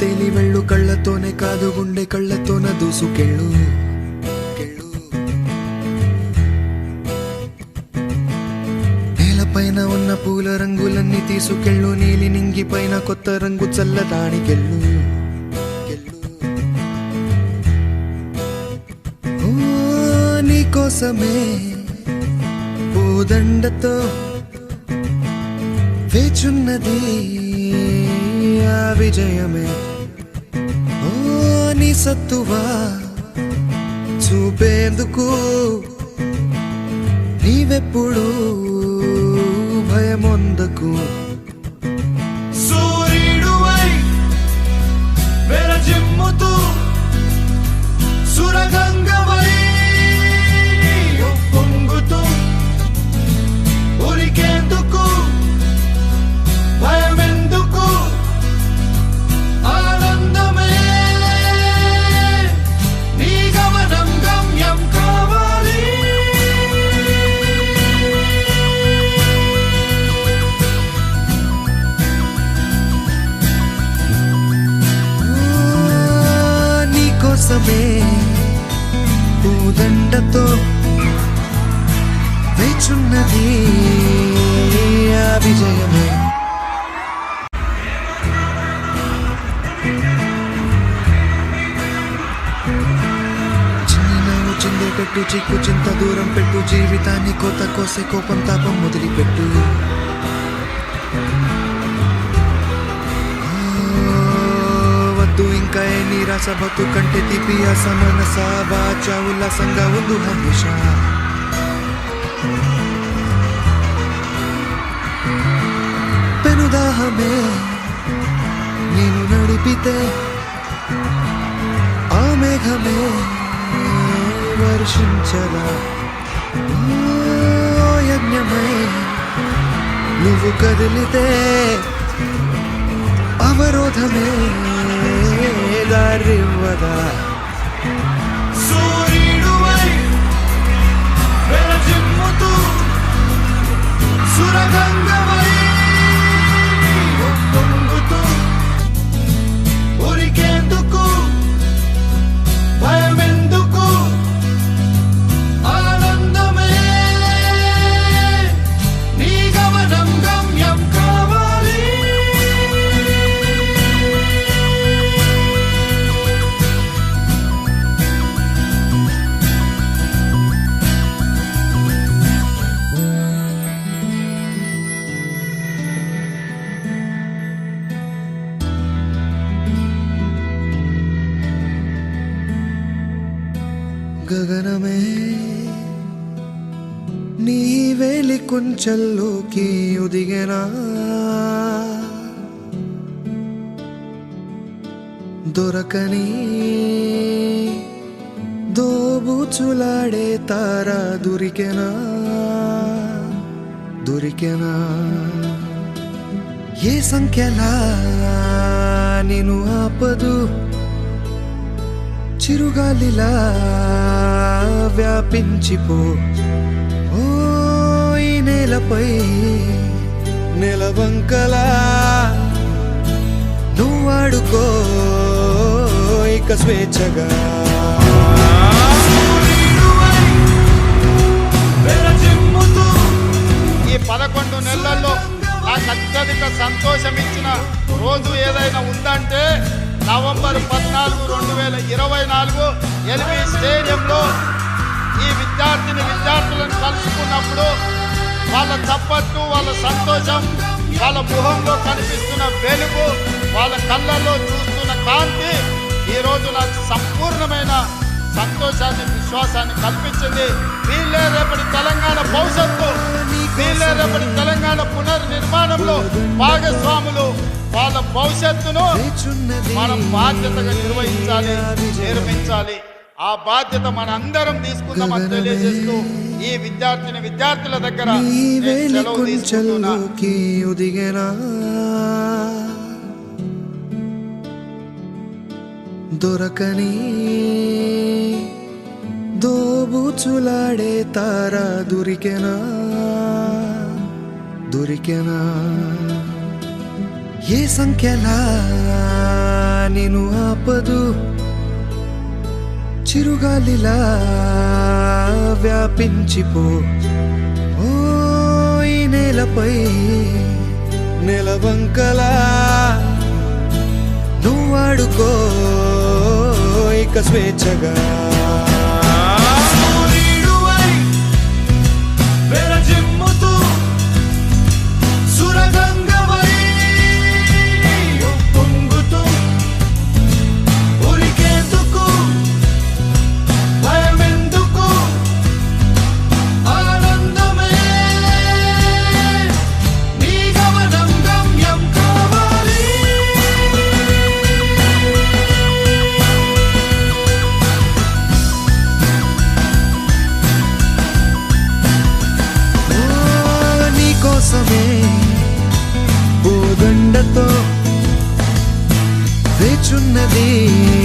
తేలి వెళ్ళు. కళ్ళతోనే కాదు గుండె కళ్ళతోన దూసుకెళ్ళు నేలపైన ఉన్న పూల రంగులన్నీ తీసుకెళ్ళు. నీలి నింగి పైన కొత్త రంగు చల్లదానికెళ్ళు కోసమే పూదండతో వేచున్నది. ఆ విజయమే. ఓ నీ సత్తువా చూపేందుకు నీవెప్పుడు భయమొందకు. సూర్యుడువై వెరజిమ్ముతూ సురగ కోసమే పూదండతో వేచున్నది ఆ విజయమే. పెట్టు చిక్కు చింత దూరం పెట్టు జీవితాన్ని కోత కోసే కోపం తాపం మొదలుపెట్టు వద్దు ఇంకా ఏ నిరాశ బతు కంటే తీపి ఆశ మనస వాచ ఉల్లాసంగా ఉండు హమేషా. పెనుదాహమే నేను నడిపితే ఆ మేఘమే వర్షించరా. ఓ యజ్ఞమై నువ్వు కదిలితే అవరోధమే దారివ్వదా సూర్యుడువై గగనమే. నీ వేలి కొంచెల్లోకి ఉదిగనా. దొరకని దోబుచులాడే తారా దొరికెనా. దొరికెనా. ఏ సంఖ్యలా నేను ఆపదు. చిరుగాలిలా వ్యాపించిపో. ఓ ఈ నేలపై నెలవంకలా నువ్వాడుకో ఇక స్వేచ్ఛగా. ఈ పదకొండు నెలల్లో నాకు అత్యధిక సంతోషం ఇచ్చిన రోజు ఏదైనా ఉందంటే నవంబర్ పద్నాలుగు రెండు వేల ఇరవై నాలుగు ఎల్బీ స్టేడియంలో ఈ విద్యార్థిని విద్యార్థులను కలుసుకున్నప్పుడు వాళ్ళ చప్పట్టు వాళ్ళ సంతోషం వాళ్ళ ముఖంలో కనిపిస్తున్న వెలుగు వాళ్ళ కళ్ళల్లో చూస్తున్న కాంతి ఈ రోజు నాకు సంపూర్ణమైన సంతోషాన్ని విశ్వాసాన్ని కల్పించింది. వీళ్ళే రేపటి తెలంగాణ భవిష్యత్తు. వీళ్ళే రేపటి తెలంగాణ పునర్నిర్మాణంలో భాగస్వాములు వాళ్ళ భవిష్యత్తును మనం బాధ్యతగా నిర్వహించాలి నిర్మించాలి. ఆ బాధ్యత మన అందరం తీసుకుందామని తెలియజేస్తూ ఈ విద్యార్థిని విద్యార్థుల దగ్గర దొరకని దోబుచులాడే తారా దొరికెనా? దొరికెనా? ఏ సంఖ్యలా నిన్ను ఆపదు? చిరుగాలిలా వ్యాపించిపో. ఓ ఈ నేలపై నెలవంకలా నువ్వాడుకో ఇక స్వేచ్ఛగా. नदी